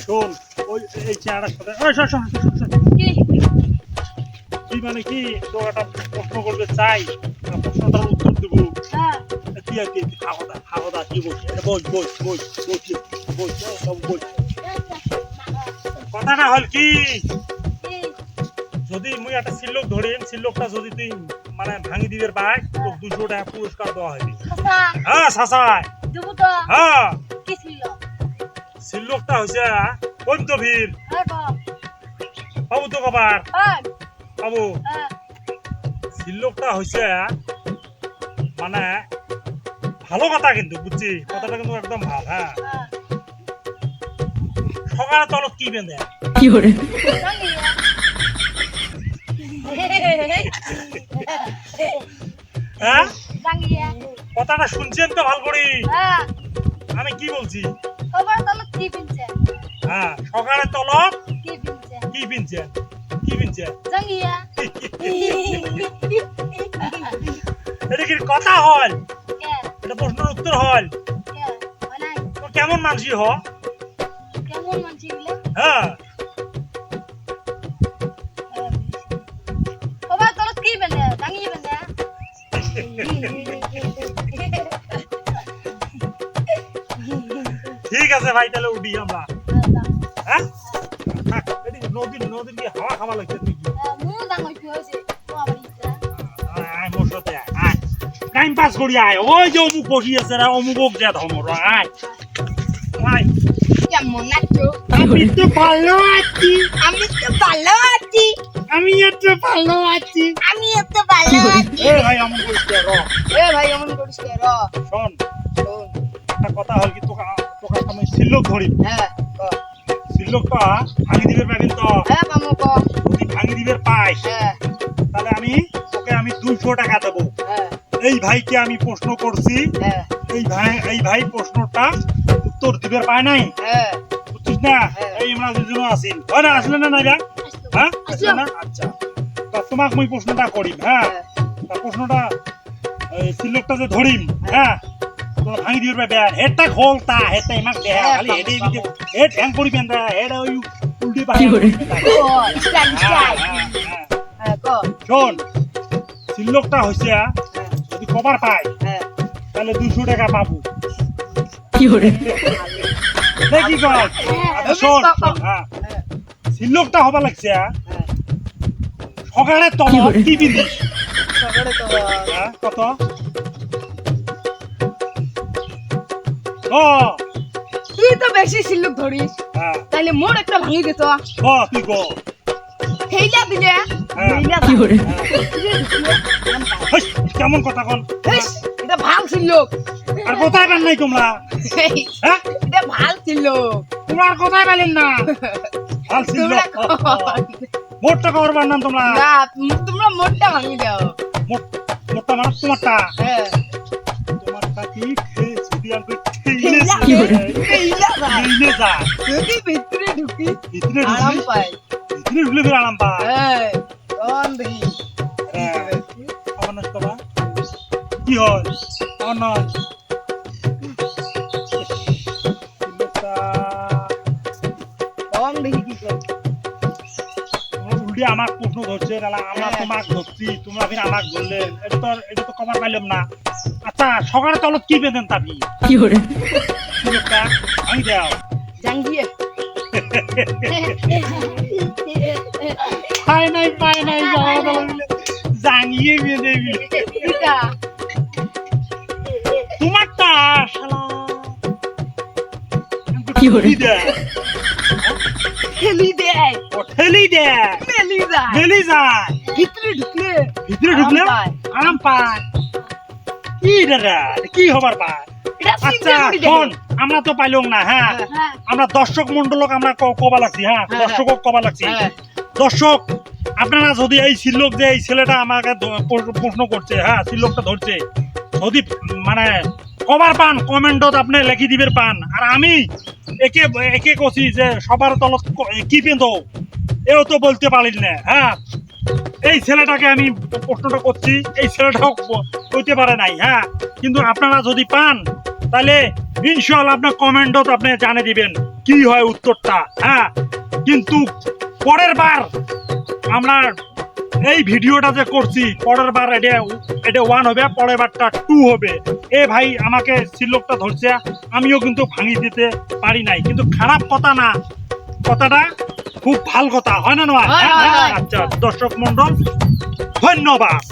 শোন ওই এই চেয়ারটার সাথে ওই শোন শোন শোন, শোন, শোন। কি তুই মানে কি? তোর একটা প্রশ্ন করবে চাই। প্রশ্নটার উত্তর দেবো। তুই আর কি? কি সব কথাটা হল কি? যদি মুই একটা সিল্লক ধরিম সিল্লকটা যদি তুই মানে ভাঙি দিবে পাই তোকে দুশো টাকা পুরস্কার দেওয়া হবে হ্যাঁ হ্যাঁ। সিল্লকটা হয়েছে পঞ্চভীর হ্যাঁ বাবু তো কবার। হ্যাঁ। বাবু হ্যাঁ। সিল্লকটা মানে ভালো কথা কিন্তু বুঝছি? কথাটা কিন্তু একদম ভালো হ্যাঁ। সকালে তলত কি বেঁধে? 有人，হ্যাঁ? কথাটা শুনছেন তো ভালো করে হ্যাঁ। আমি কি বলছি? কি পিনছে হ্যাঁ সকালে তলত কি পিনছে কি পিনছেন? কি পিনছেন? জাঙ্গিয়া। এটা কি কথা হল এটা প্রশ্নের উত্তর হল কেমন মানসি হ কেমনগুলো হ্যাঁ। তাহলে কি বেঁধে জাঙ্গিয়া বেঁধে ঠিক আছে ভাই তাহলে উঠি আমরা। হ্যাঁ? নদীর নদীর দিয়ে হাওয়া খাওয়া লাগছে তুই কি? কি মোর সাথে আয়, টাইম পাস করি আয়। ওই যে অমুক বসি আছে রে অমুক যে ধমর আয়। আয়। আমি তো ভালো আছি। আমি তো ভালো আছি। আমি ভালো আছি। আমি এত ভালো আছি। এ ভাই অমুক বসছে র। এ ভাই এমন করিস কে র। শোন। শোন। একটা কথা হল কি সিল্লক ধরি হ্যাঁ সিল্লকটা ভাঙি দিবে পাবেন তো হ্যাঁ মামু ক। যদি ভাঙি দিবে পাইস হ্যাঁ। তাহলে আমি তোকে আমি দুইশো টাকা দেবো। হ্যাঁ। এই ভাইকে আমি প্রশ্ন করছি। হ্যাঁ। এই ভাই এই ভাই প্রশ্নটা উত্তর দিবে পায় নাই? হ্যাঁ। বুঝছিস না? হ্যাঁ। এই আমরা দুজন আসিল। হয় না আসলে না নাইরা হ্যাঁ? আসলে। না? আচ্ছা। তা তোমাক মুই প্রশ্নটা করিম হ্যাঁ? তা প্রশ্নটা সিল্লকটা যে ধরিম হ্যাঁ? তো ভাঙি দিবে পাবে হেডটা খোল তা হেডটা ইমাক দেহা হ্যাঁ, খালি হেডে দিতে হেড হ্যাং করিবেন তা হেড ওই উল্টি কি করে? স্টাইল হ্যাঁ ক? শোন সিল্লকটা হইছে যদি কভার পাই হ্যাঁ। তাহলে দুশো টাকা পাবো। 有人，দেখি আচ্ছা শোন হ্যাঁ। হ্যাঁ। হবা লাগছে হ্যাঁ। সকালে কি বলে? কি পিন্ধিস সকালে তো হ্যাঁ কত? তুই তো বেশি সিল্লুক ধরিস। হ্যাঁ। তাহলে মোর একটা ভাঙি দিত তুই গো হেইলা দিলে। হ্যাঁ। হেইলা কি করে? কেমন কথা কন? এটা ভালো সিল্লুক। আর কোথায় পান নাই তোমরা। হ্যাঁ? এটা ভালো সিল্লুক। তোমরা আর কোথায় না। ভালো কর। মোটটা করবার নাম তোমরা। না তোমরা মোরটা ভাঙি দাও। মোট- মোটটা মানে তোমারটা। হ্যাঁ। তোমারটা কি খেয়ে কি করে? যদি ভিতরে ঢুকি ভিতরে আরাম পাই ভিতরে ঢুকলে ফির আরাম পা হ্যাঁ দেখি। আমার নষ্ট বা কি হয়? আমার নয় লোকটা দেখি কি করে তোমরা উল্টে আমাক প্রশ্ন ধরছে আমরা হ্যাঁ। তোমাক ধরছি তোমরা ফির আমাক ধরলে। এটা তো এটা তো কমার পাইলাম না। আচ্ছা সকালে তলত কি বেঁধেন তাবি，কি লোকটা আমি দেও জাঙ্গিয়ে পাই নাই পাই নাই যাওয়া দাওয়া মিলে জাঙ্গিয়ে বেঁধে দিবি। তোমারটা শালা কি করে? ঠেলি দে ঠেলি দেয় ঠেলি দে ঠেলি যায় ঠেলি যায় ভিতরে ঢুকলে ভিতরে ঢুকলে আরাম পায়। পায় কি দাদা কি হবার পায় আচ্ছা শোন আমরা তো পাইলাম না হ্যাঁ? হ্যাঁ আমরা দর্শক মন্ডলক আমরা ক- কবা লাগছি হ্যাঁ? হ্যাঁ, দর্শক কবা লাগছি। হ্যাঁ। দর্শক আপনারা যদি এই শিল্লক যে এই ছেলেটা আমাকে প্রশ্ন করছে হ্যাঁ শিল্লকটা ধরছে যদি মানে কবার পান কমেন্টত আপনি লেখি দিবের পান। আর আমি একে একে কছি যে সবার তলত ক- পেন্দ এও তো বলতে পারিল না হ্যাঁ? এই ছেলেটাকে আমি প্রশ্নটা করছি এই ছেলেটাও কইতে পারে নাই হ্যাঁ? কিন্তু আপনারা যদি পান তাহলে ইনশাল্লাহ আপনার কমেন্টত আপনি জানে দিবেন কি হয় উত্তরটা হ্যাঁ? কিন্তু পরের বার আমরা এই ভিডিওটা যে করছি পরের বার এটা এটা ওয়ান হবে পরের বারটা টু হবে। এ ভাই আমাকে সিল্লকটা ধরছে আমিও কিন্তু ভাঙি দিতে পারি নাই। কিন্তু খারাপ কথা না কথাটা খুব ভালো কথা হয় না নয়। আচ্ছা দর্শক মন্ডল ধন্যবাদ।